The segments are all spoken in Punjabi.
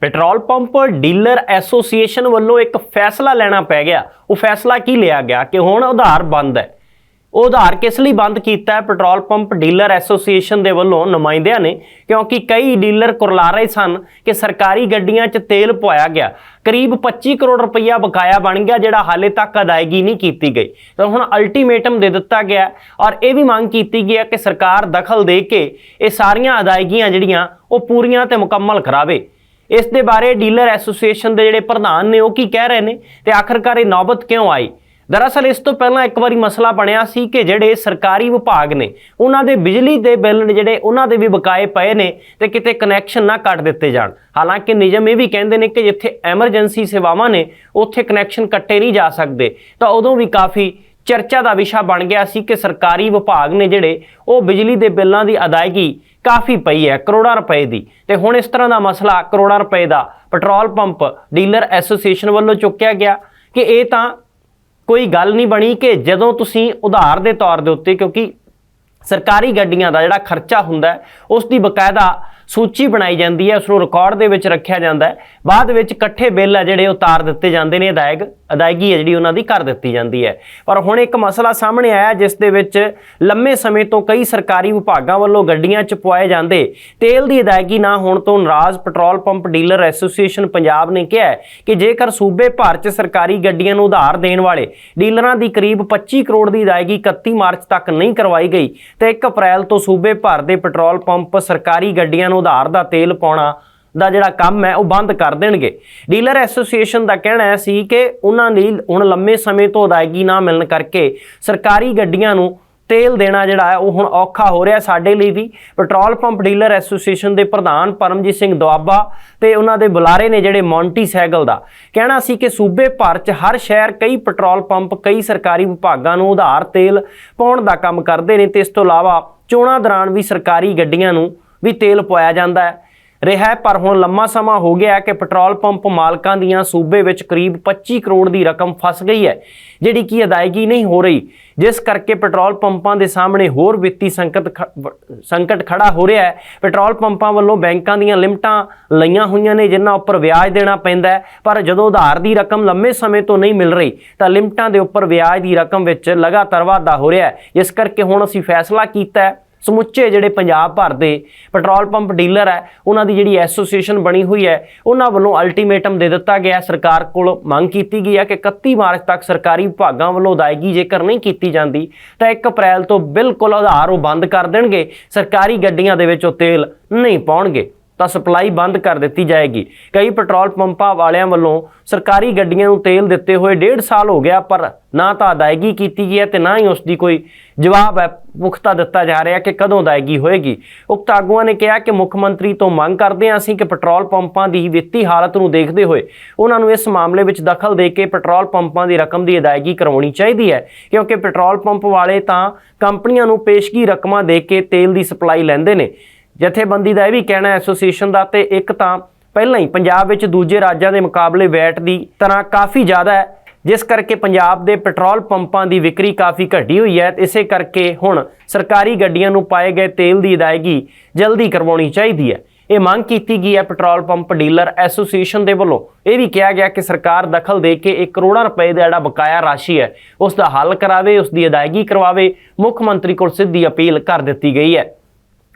ਪੈਟਰੋਲ ਪੰਪ ਡੀਲਰ ਐਸੋਸੀਏਸ਼ਨ ਵੱਲੋਂ ਇੱਕ ਫੈਸਲਾ ਲੈਣਾ ਪੈ ਗਿਆ। ਉਹ ਫੈਸਲਾ ਕੀ ਲਿਆ ਗਿਆ? ਕਿ ਹੁਣ ਉਧਾਰ ਬੰਦ ਹੈ। ਉਹ ਉਧਾਰ ਕਿਸ ਲਈ ਬੰਦ ਕੀਤਾ ਹੈ? ਪੈਟਰੋਲ ਪੰਪ ਡੀਲਰ ਐਸੋਸੀਏਸ਼ਨ ਦੇ ਵੱਲੋਂ ਨੁਮਾਇੰਦਿਆਂ ਨੇ, ਕਿਉਂਕਿ ਕਈ ਡੀਲਰ ਕੁਰਲਾ ਰਹੇ ਸਨ ਕਿ ਸਰਕਾਰੀ ਗੱਡੀਆਂ 'ਚ ਤੇਲ ਪਵਾਇਆ ਗਿਆ। ਕਰੀਬ 25 ਕਰੋੜ ਰੁਪਈਆ ਬਕਾਇਆ ਬਣ ਗਿਆ, ਜਿਹੜਾ ਹਾਲੇ ਤੱਕ ਅਦਾਇਗੀ ਨਹੀਂ ਕੀਤੀ ਗਈ। ਤਾਂ ਹੁਣ ਅਲਟੀਮੇਟਮ ਦੇ ਦਿੱਤਾ ਗਿਆ ਔਰ ਇਹ ਵੀ ਮੰਗ ਕੀਤੀ ਗਈ ਹੈ ਕਿ ਸਰਕਾਰ ਦਖਲ ਦੇ ਕੇ ਇਹ ਸਾਰੀਆਂ ਅਦਾਇਗੀਆਂ ਜਿਹੜੀਆਂ, ਉਹ ਪੂਰੀਆਂ ਤੇ ਮੁਕੰਮਲ ਕਰਾਵੇ। ਇਸ ਦੇ ਬਾਰੇ ਡੀਲਰ ਐਸੋਸੀਏਸ਼ਨ ਦੇ ਜਿਹੜੇ ਪ੍ਰਧਾਨ ਨੇ ਉਹ ਕੀ ਕਹਿ ਰਹੇ ਨੇ ਤੇ ਆਖਰਕਾਰ ਇਹ ਨੌਬਤ ਕਿਉਂ ਆਈ? ਦਰਅਸਲ ਇਸ ਤੋਂ ਪਹਿਲਾਂ ਇੱਕ ਵਾਰੀ ਮਸਲਾ ਬਣਿਆ ਸੀ ਕਿ ਜਿਹੜੇ ਸਰਕਾਰੀ ਵਿਭਾਗ ਨੇ, ਉਹਨਾਂ ਦੇ ਬਿਜਲੀ ਦੇ ਬਿੱਲ ਨੇ ਜਿਹੜੇ, ਉਹਨਾਂ ਦੇ ਵੀ ਬਕਾਏ ਪਏ ਨੇ ਤੇ ਕਿਤੇ ਕਨੈਕਸ਼ਨ ਨਾ ਕੱਟ ਦਿੱਤੇ ਜਾਣ। ਹਾਲਾਂਕਿ ਨਿਯਮ ਇਹ ਵੀ ਕਹਿੰਦੇ ਨੇ ਕਿ ਜਿੱਥੇ ਐਮਰਜੈਂਸੀ ਸੇਵਾਵਾਂ ਨੇ, ਉੱਥੇ ਕਨੈਕਸ਼ਨ ਕੱਟੇ ਨਹੀਂ ਜਾ ਸਕਦੇ। ਤਾਂ ਉਦੋਂ ਵੀ ਕਾਫੀ ਚਰਚਾ ਦਾ ਵਿਸ਼ਾ ਬਣ ਗਿਆ ਸੀ ਕਿ ਸਰਕਾਰੀ ਵਿਭਾਗ ਨੇ ਜਿਹੜੇ, ਉਹ ਬਿਜਲੀ ਦੇ ਬਿੱਲਾਂ ਦੀ ਅਦਾਇਗੀ ਕਾਫੀ ਪਈ ਹੈ, ਕਰੋੜਾਂ ਰੁਪਏ ਦੀ। ਤੇ ਹੁਣ ਇਸ ਤਰ੍ਹਾਂ ਦਾ ਮਸਲਾ ਕਰੋੜਾਂ ਰੁਪਏ ਦਾ ਪੈਟਰੋਲ ਪੰਪ ਡੀਲਰ ਐਸੋਸੀਏਸ਼ਨ ਵੱਲੋਂ ਚੁੱਕਿਆ ਗਿਆ ਕਿ ਇਹ ਤਾਂ ਕੋਈ ਗੱਲ ਨਹੀਂ ਬਣੀ ਕਿ ਜਦੋਂ ਤੁਸੀਂ ਉਧਾਰ ਦੇ ਤੌਰ ਦੇ ਉੱਤੇ ਕਿਉਂਕਿ ਸਰਕਾਰੀ ਗੱਡੀਆਂ ਦਾ ਜਿਹੜਾ ਖਰਚਾ ਹੁੰਦਾ ਉਸ ਦੀ ਬਕਾਇਦਾ ਸੂਚੀ ਬਣਾਈ ਜਾਂਦੀ ਹੈ ਉਸ ਨੂੰ ਰਿਕਾਰਡ ਦੇ ਵਿੱਚ ਰੱਖਿਆ ਜਾਂਦਾ ਹੈ। ਬਾਅਦ ਵਿੱਚ ਇਕੱਠੇ ਬਿੱਲ ਆ ਜਿਹੜੇ ਉਤਾਰ ਦਿੱਤੇ ਜਾਂਦੇ ਨੇ, ਅਦਾਇਗ ਅਦਾਇਗੀ ਹੈ ਜਿਹੜੀ ਉਹਨਾਂ ਦੀ ਕਰ ਦਿੱਤੀ ਜਾਂਦੀ ਹੈ। ਪਰ ਹੁਣ ਇੱਕ ਮਸਲਾ ਸਾਹਮਣੇ ਆਇਆ, ਜਿਸ ਦੇ ਵਿੱਚ ਲੰਮੇ ਸਮੇਂ ਤੋਂ ਕਈ ਸਰਕਾਰੀ ਵਿਭਾਗਾਂ ਵੱਲੋਂ ਗੱਡੀਆਂ 'ਚ ਪਵਾਏ ਜਾਂਦੇ। ਤੇਲ ਦੀ ਅਦਾਇਗੀ ਨਾ ਹੋਣ ਤੋਂ ਨਾਰਾਜ਼ petrol pump dealer association Punjab ਨੇ ਕਿਹਾ ਕਿ ਜੇਕਰ ਸੂਬੇ ਭਰ 'ਚ ਸਰਕਾਰੀ ਗੱਡੀਆਂ ਨੂੰ ਉਧਾਰ ਦੇਣ ਵਾਲੇ ਡੀਲਰਾਂ ਦੀ ਕਰੀਬ 25 ਕਰੋੜ ਦੀ ਅਦਾਇਗੀ 31 ਮਾਰਚ ਤੱਕ ਨਹੀਂ ਕਰਵਾਈ ਗਈ, ਤੇ 1 ਅਪ੍ਰੈਲ ਤੋਂ ਸੂਬੇ ਭਰ ਦੇ ਪੈਟਰੋਲ ਪੰਪ ਸਰਕਾਰੀ ਗੱਡੀਆਂ ਨੂੰ ਉਧਾਰ ਦਾ ਤੇਲ ਪਾਉਣਾ ਦਾ ਜਿਹੜਾ ਕੰਮ ਹੈ ਉਹ ਬੰਦ ਕਰ ਦੇਣਗੇ। ਡੀਲਰ ਐਸੋਸੀਏਸ਼ਨ ਦਾ ਕਹਿਣਾ ਸੀ ਕਿ ਉਹਨਾਂ ਲਈ ਹੁਣ ਲੰਮੇ ਸਮੇਂ ਤੋਂ ਅਦਾਇਗੀ ਨਾ ਮਿਲਣ ਕਰਕੇ ਸਰਕਾਰੀ ਗੱਡੀਆਂ ਨੂੰ ਤੇਲ ਦੇਣਾ ਜਿਹੜਾ ਹੈ ਉਹ ਹੁਣ ਔਖਾ ਹੋ ਰਿਹਾ ਸਾਡੇ ਲਈ ਵੀ। ਪੈਟਰੋਲ ਪੰਪ ਡੀਲਰ ਐਸੋਸੀਏਸ਼ਨ ਦੇ ਪ੍ਰਧਾਨ ਪਰਮਜੀਤ ਸਿੰਘ ਦੁਆਬਾ ਤੇ ਉਹਨਾਂ ਦੇ ਬੁਲਾਰੇ ਨੇ ਜਿਹੜੇ ਮੌਂਟੀ ਸੈਗਲ ਦਾ ਕਹਿਣਾ ਸੀ ਕਿ ਸੂਬੇ ਭਰ 'ਚ ਹਰ ਸ਼ਹਿਰ ਕਈ ਪੈਟਰੋਲ ਪੰਪ, ਕਈ ਸਰਕਾਰੀ ਵਿਭਾਗਾਂ ਨੂੰ ਉਧਾਰ ਤੇਲ ਪਾਉਣ ਦਾ ਕੰਮ ਕਰਦੇ ਨੇ ਤੇ ਇਸ ਤੋਂ ਇਲਾਵਾ ਚੋਣਾਂ ਦੌਰਾਨ ਵੀ ਸਰਕਾਰੀ ਗੱਡੀਆਂ ਨੂੰ ਵੀ ਤੇਲ ਪਵਾਇਆ ਜਾਂਦਾ ਹੈ। ਰਿਹਾ ਪਰ ਹੁਣ ਲੰਮਾ ਸਮਾਂ ਹੋ ਗਿਆ ਕਿ ਪੈਟਰੋਲ ਪੰਪ ਮਾਲਕਾਂ ਦੀਆਂ ਸੂਬੇ ਵਿੱਚ ਕਰੀਬ 25 ਕਰੋੜ ਦੀ ਰਕਮ ਫਸ ਗਈ ਹੈ, ਜਿਹੜੀ ਕਿ ਅਦਾਇਗੀ ਨਹੀਂ ਹੋ ਰਹੀ। ਜਿਸ ਕਰਕੇ ਪੈਟਰੋਲ ਪੰਪਾਂ ਦੇ ਸਾਹਮਣੇ ਹੋਰ ਵਿੱਤੀ ਸੰਕਟ ਖ- ਵ- ਸੰਕਟ ਖੜਾ ਹੋ ਰਿਹਾ ਹੈ। ਪੈਟਰੋਲ ਪੰਪਾਂ ਵੱਲੋਂ ਬੈਂਕਾਂ ਦੀਆਂ ਲਿਮਟਾਂ ਲਈਆਂ ਹੋਈਆਂ ਨੇ, ਜਿਨ੍ਹਾਂ ਉੱਪਰ ਵਿਆਜ ਦੇਣਾ ਪੈਂਦਾ ਹੈ। ਪਰ ਜਦੋਂ ਉਧਾਰ ਦੀ ਰਕਮ ਲੰਮੇ ਸਮੇਂ ਤੋਂ ਨਹੀਂ ਮਿਲ ਰਹੀ, ਤਾਂ ਲਿਮਟਾਂ ਦੇ ਉੱਪਰ ਵਿਆਜ ਦੀ ਰਕਮ ਵਿੱਚ ਲਗਾਤਾਰ ਵਾਧਾ ਹੋ ਰਿਹਾ ਹੈ। ਜਿਸ ਕਰਕੇ ਹੁਣ ਅਸੀਂ ਫੈਸਲਾ ਕੀਤਾ ਹੈ ਸਮੁੱਚੇ ਜਿਹੜੇ ਪੰਜਾਬ ਭਰ ਦੇ ਪੈਟਰੋਲ ਪੰਪ ਡੀਲਰ ਹੈ, ਉਹਨਾਂ ਦੀ ਜਿਹੜੀ ਐਸੋਸੀਏਸ਼ਨ ਬਣੀ ਹੋਈ ਹੈ, ਉਹਨਾਂ ਵੱਲੋਂ ਅਲਟੀਮੇਟਮ ਦੇ ਦਿੱਤਾ ਗਿਆ ਸਰਕਾਰ ਕੋਲ ਮੰਗ ਕੀਤੀ ਗਈ ਹੈ ਕਿ 31 ਮਾਰਚ ਤੱਕ ਸਰਕਾਰੀ ਵਿਭਾਗਾਂ ਵੱਲੋਂ ਅਦਾਇਗੀ ਜੇਕਰ ਨਹੀਂ ਕੀਤੀ ਜਾਂਦੀ, ਤਾਂ 1 ਅਪ੍ਰੈਲ ਤੋਂ ਬਿਲਕੁਲ ਆਧਾਰ ਉਹ ਬੰਦ ਕਰ ਦੇਣਗੇ। ਸਰਕਾਰੀ ਗੱਡੀਆਂ ਦੇ ਵਿੱਚ ਉਹ ਤੇਲ ਨਹੀਂ ਪਾਉਣਗੇ। ਤਾਂ ਸਪਲਾਈ ਬੰਦ ਕਰ ਦਿੱਤੀ ਜਾਏਗੀ। ਕਈ ਪੈਟਰੋਲ ਪੰਪਾਂ ਵਾਲਿਆਂ ਵੱਲੋਂ ਸਰਕਾਰੀ ਗੱਡੀਆਂ ਨੂੰ ਤੇਲ ਦਿੱਤੇ ਹੋਏ ਡੇਢ ਸਾਲ ਹੋ ਗਿਆ, ਪਰ ਨਾ ਤਾਂ ਅਦਾਇਗੀ ਕੀਤੀ ਗਈ ਹੈ ਤੇ ਨਾ ਹੀ ਉਸ ਦੀ ਕੋਈ ਜਵਾਬ ਹੈ। ਪੁਖਤਾ ਦਿੱਤਾ ਜਾ ਰਿਹਾ ਕਿ ਕਦੋਂ ਅਦਾਇਗੀ ਹੋਏਗੀ। ਉਕਤ ਆਗੂਆਂ ਨੇ ਕਿਹਾ ਕਿ ਮੁੱਖ ਮੰਤਰੀ ਤੋਂ ਮੰਗ ਕਰਦੇ ਹਾਂ ਅਸੀਂ ਕਿ ਪੈਟਰੋਲ ਪੰਪਾਂ ਦੀ ਵਿੱਤੀ ਹਾਲਤ ਨੂੰ ਦੇਖਦੇ ਹੋਏ ਉਹਨਾਂ ਨੂੰ ਇਸ ਮਾਮਲੇ ਵਿੱਚ ਦਖਲ ਦੇ ਕੇ ਪੈਟਰੋਲ ਪੰਪਾਂ ਦੀ ਰਕਮ ਦੀ ਅਦਾਇਗੀ ਕਰਵਾਉਣੀ ਚਾਹੀਦੀ ਹੈ, ਕਿਉਂਕਿ ਪੈਟਰੋਲ ਪੰਪ ਵਾਲੇ ਤਾਂ ਕੰਪਨੀਆਂ ਨੂੰ ਪੇਸ਼ਗੀ ਰਕਮਾਂ ਦੇ ਕੇ ਤੇਲ ਦੀ ਸਪਲਾਈ ਲੈਂਦੇ ਨੇ। ਜਥੇਬੰਦੀ ਦਾ ਇਹ ਵੀ ਕਹਿਣਾ ਐਸੋਸੀਏਸ਼ਨ ਦਾ ਤੇ ਇੱਕ ਤਾਂ ਪਹਿਲਾਂ ਹੀ ਪੰਜਾਬ ਵਿੱਚ ਦੂਜੇ ਰਾਜਾਂ ਦੇ ਮੁਕਾਬਲੇ ਵੈਟ ਦੀ ਤਰ੍ਹਾਂ ਕਾਫੀ ਜ਼ਿਆਦਾ ਹੈ, ਜਿਸ ਕਰਕੇ ਪੰਜਾਬ ਦੇ ਪੈਟਰੋਲ ਪੰਪਾਂ ਦੀ ਵਿਕਰੀ ਕਾਫੀ ਘਟੀ ਹੋਈ ਹੈ ਤੇ ਇਸੇ ਕਰਕੇ ਹੁਣ ਸਰਕਾਰੀ ਗੱਡੀਆਂ ਨੂੰ ਪਾਏ ਗਏ ਤੇਲ ਦੀ ਅਦਾਇਗੀ ਜਲਦੀ ਕਰਵਾਉਣੀ ਚਾਹੀਦੀ ਹੈ। ਇਹ ਮੰਗ ਕੀਤੀ ਗਈ ਹੈ ਪੈਟਰੋਲ ਪੰਪ ਡੀਲਰ ਐਸੋਸੀਏਸ਼ਨ ਦੇ ਵੱਲੋਂ। ਇਹ ਵੀ ਕਿਹਾ ਗਿਆ ਕਿ ਸਰਕਾਰ ਦਖਲ ਦੇ ਕੇ 1 ਕਰੋੜ ਰੁਪਏ ਦਾ ਜਿਹੜਾ ਬਕਾਇਆ ਰਾਸ਼ੀ ਹੈ, ਉਸ ਦਾ ਹੱਲ ਕਰਾਵੇ, ਉਸ ਦੀ ਅਦਾਇਗੀ ਕਰਵਾਵੇ, ਮੁੱਖ ਮੰਤਰੀ ਕੋਲ ਸਿੱਧੀ ਅਪੀਲ ਕਰ ਦਿੱਤੀ ਗਈ ਹੈ।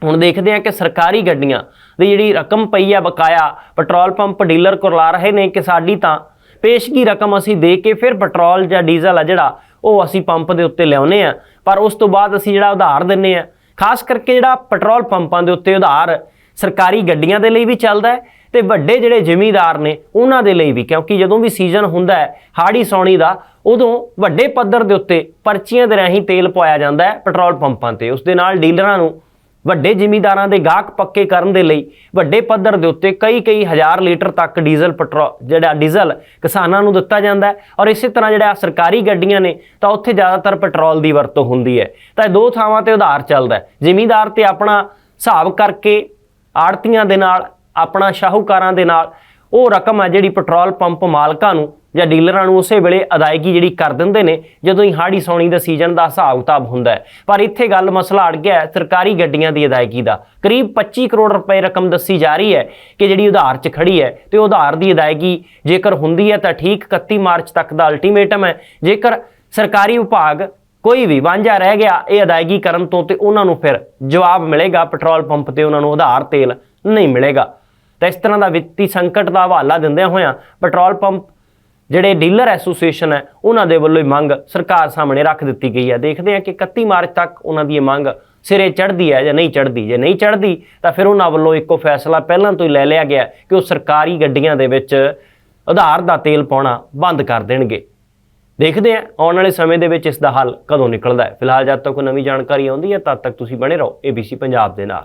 ਹੁਣ ਦੇਖਦੇ ਹਾਂ ਕਿ ਸਰਕਾਰੀ ਗੱਡੀਆਂ ਦੀ ਜਿਹੜੀ ਰਕਮ ਪਈ ਆ ਬਕਾਇਆ, ਪੈਟਰੋਲ ਪੰਪ ਡੀਲਰ ਕੁਰਲਾ ਰਹੇ ਨੇ ਕਿ ਸਾਡੀ ਤਾਂ। ਪੇਸ਼ਗੀ ਰਕਮ ਅਸੀਂ ਦੇ ਕੇ ਫਿਰ ਪੈਟਰੋਲ ਜਾਂ ਡੀਜ਼ਲ ਆ ਜਿਹੜਾ, ਉਹ ਅਸੀਂ ਪੰਪ ਦੇ ਉੱਤੇ ਲਿਆਉਨੇ ਆ ਪਰ ਉਸ ਤੋਂ ਬਾਅਦ ਅਸੀਂ ਜਿਹੜਾ ਉਧਾਰ ਦਿੰਨੇ ਆ ਖਾਸ ਕਰਕੇ ਜਿਹੜਾ ਪੈਟਰੋਲ ਪੰਪਾਂ ਦੇ ਉੱਤੇ ਉਧਾਰ ਸਰਕਾਰੀ ਗੱਡੀਆਂ ਦੇ ਲਈ ਵੀ ਚੱਲਦਾ ਹੈ ਤੇ ਵੱਡੇ ਜਿਹੜੇ ਜ਼ਿਮੀਦਾਰ ਨੇ, ਉਹਨਾਂ ਦੇ ਲਈ ਵੀ। ਕਿਉਂਕਿ ਜਦੋਂ ਵੀ ਸੀਜ਼ਨ ਹੁੰਦਾ ਹੈ, ਹਾੜੀ ਸੌਣੀ ਦਾ, ਉਦੋਂ ਵੱਡੇ ਪੱਧਰ ਦੇ ਉੱਤੇ ਪਰਚੀਆਂ ਦੇ ਰਾਹੀਂ ਤੇਲ ਪਵਾਇਆ ਜਾਂਦਾ ਹੈ ਪੈਟਰੋਲ ਪੰਪਾਂ ਤੇ। ਉਸ ਦੇ ਨਾਲ ਡੀਲਰਾਂ ਨੂੰ ਵੱਡੇ ਜ਼ਿਮੀਂਦਾਰਾਂ ਦੇ ਗਾਹਕ ਪੱਕੇ ਕਰਨ ਦੇ ਲਈ ਵੱਡੇ ਪੱਧਰ ਦੇ ਉੱਤੇ ਕਈ ਕਈ ਹਜ਼ਾਰ ਲੀਟਰ ਤੱਕ ਡੀਜ਼ਲ ਪੈਟਰੋਲ ਜਿਹੜਾ ਡੀਜ਼ਲ ਕਿਸਾਨਾਂ ਨੂੰ ਦਿੱਤਾ ਜਾਂਦਾ ਹੈ। ਔਰ ਇਸੇ ਤਰ੍ਹਾਂ ਜਿਹੜਾ ਸਰਕਾਰੀ ਗੱਡੀਆਂ ਨੇ, ਤਾਂ ਉੱਥੇ ਜ਼ਿਆਦਾਤਰ ਪੈਟਰੋਲ ਦੀ ਵਰਤੋਂ ਹੁੰਦੀ ਹੈ। ਤਾਂ ਇਹ ਦੋ ਥਾਵਾਂ ਤੇ ਉਧਾਰ ਚੱਲਦਾ ਹੈ। ਜ਼ਿਮੀਂਦਾਰ ਤੇ ਆਪਣਾ ਹਿਸਾਬ ਕਰਕੇ ਆੜਤੀਆਂ ਦੇ ਨਾਲ, ਆਪਣਾ ਸ਼ਾਹੂਕਾਰਾਂ ਦੇ ਨਾਲ ਉਹ ਰਕਮ ਹੈ ਜਿਹੜੀ ਪੈਟਰੋਲ ਪੰਪ ਮਾਲਕਾਂ ਨੂੰ ਜਾਂ ਡੀਲਰਾਂ ਨੂੰ ਉਸੇ ਵੇਲੇ ਅਦਾਇਗੀ ਜਿਹੜੀ ਕਰ ਦਿੰਦੇ ਨੇ, ਜਦੋਂ ਹੀ ਹਾੜੀ ਸੌਣੀ ਦਾ ਸੀਜ਼ਨ ਦਾ ਹਿਸਾਬ ਕਿਤਾਬ ਹੁੰਦਾ ਪਰ ਇੱਥੇ ਗੱਲ ਮਸਲਾ ਅੜ ਗਿਆ ਸਰਕਾਰੀ ਗੱਡੀਆਂ ਦੀ ਅਦਾਇਗੀ ਦਾ। ਕਰੀਬ 25 ਕਰੋੜ ਰੁਪਏ ਰਕਮ ਦੱਸੀ ਜਾ ਰਹੀ ਹੈ ਕਿ ਜਿਹੜੀ ਉਧਾਰ 'ਚ ਖੜੀ ਹੈ ਤੇ ਉਧਾਰ ਦੀ ਅਦਾਇਗੀ ਜੇਕਰ ਹੁੰਦੀ ਹੈ ਤਾਂ ਠੀਕ 31 ਮਾਰਚ ਤੱਕ ਦਾ ਅਲਟੀਮੇਟਮ ਹੈ। ਜੇਕਰ ਸਰਕਾਰੀ ਵਿਭਾਗ ਕੋਈ ਵੀ ਵਾਂਝਾ ਰਹਿ ਗਿਆ, ਇਹ ਅਦਾਇਗੀ ਕਰਨ ਤੋਂ ਤੇ ਉਹਨਾਂ ਨੂੰ ਫਿਰ ਜਵਾਬ ਮਿਲੇਗਾ, ਪੈਟਰੋਲ ਪੰਪ ਤੇ ਉਹਨਾਂ ਨੂੰ ਉਧਾਰ ਤੇਲ ਨਹੀਂ ਮਿਲੇਗਾ। ਤਾਂ ਇਸ ਤਰ੍ਹਾਂ ਦਾ ਵਿੱਤੀ ਸੰਕਟ ਦਾ ਹਵਾਲਾ ਦਿੰਦਿਆਂ ਹੋਇਆਂ ਪੈਟਰੋਲ ਪੰਪ ਜਿਹੜੇ ਡੀਲਰ ਐਸੋਸੀਏਸ਼ਨ ਹੈ, ਉਹਨਾਂ ਦੇ ਵੱਲੋਂ ਹੀ ਮੰਗ ਸਰਕਾਰ ਸਾਹਮਣੇ ਰੱਖ ਦਿੱਤੀ ਗਈ ਹੈ। ਦੇਖਦੇ ਹਾਂ ਕਿ 31 ਮਾਰਚ ਤੱਕ ਉਹਨਾਂ ਦੀ ਇਹ ਮੰਗ ਸਿਰੇ ਚੜ੍ਹਦੀ ਹੈ ਜਾਂ ਨਹੀਂ ਚੜ੍ਹਦੀ। ਜੇ ਨਹੀਂ ਚੜ੍ਹਦੀ, ਤਾਂ ਫਿਰ ਉਹਨਾਂ ਵੱਲੋਂ ਇੱਕੋ ਫੈਸਲਾ ਪਹਿਲਾਂ ਤੋਂ ਹੀ ਲੈ ਲਿਆ ਗਿਆ ਕਿ ਉਹ ਸਰਕਾਰੀ ਗੱਡੀਆਂ ਦੇ ਵਿੱਚ ਆਧਾਰ ਦਾ ਤੇਲ ਪਾਉਣਾ ਬੰਦ ਕਰ ਦੇਣਗੇ। ਦੇਖਦੇ ਹਾਂ ਆਉਣ ਵਾਲੇ ਸਮੇਂ ਦੇ ਵਿੱਚ ਇਸ ਦਾ ਹੱਲ ਕਦੋਂ ਨਿਕਲਦਾ ਹੈ। ਫਿਲਹਾਲ ਜਦ ਤੱਕ ਕੋਈ ਨਵੀਂ ਜਾਣਕਾਰੀ ਆਉਂਦੀ ਹੈ, ਤਦ ਤੱਕ ਤੁਸੀਂ ਬਣੇ ਰਹੋ ABC ਪੰਜਾਬ ਦੇ ਨਾਲ।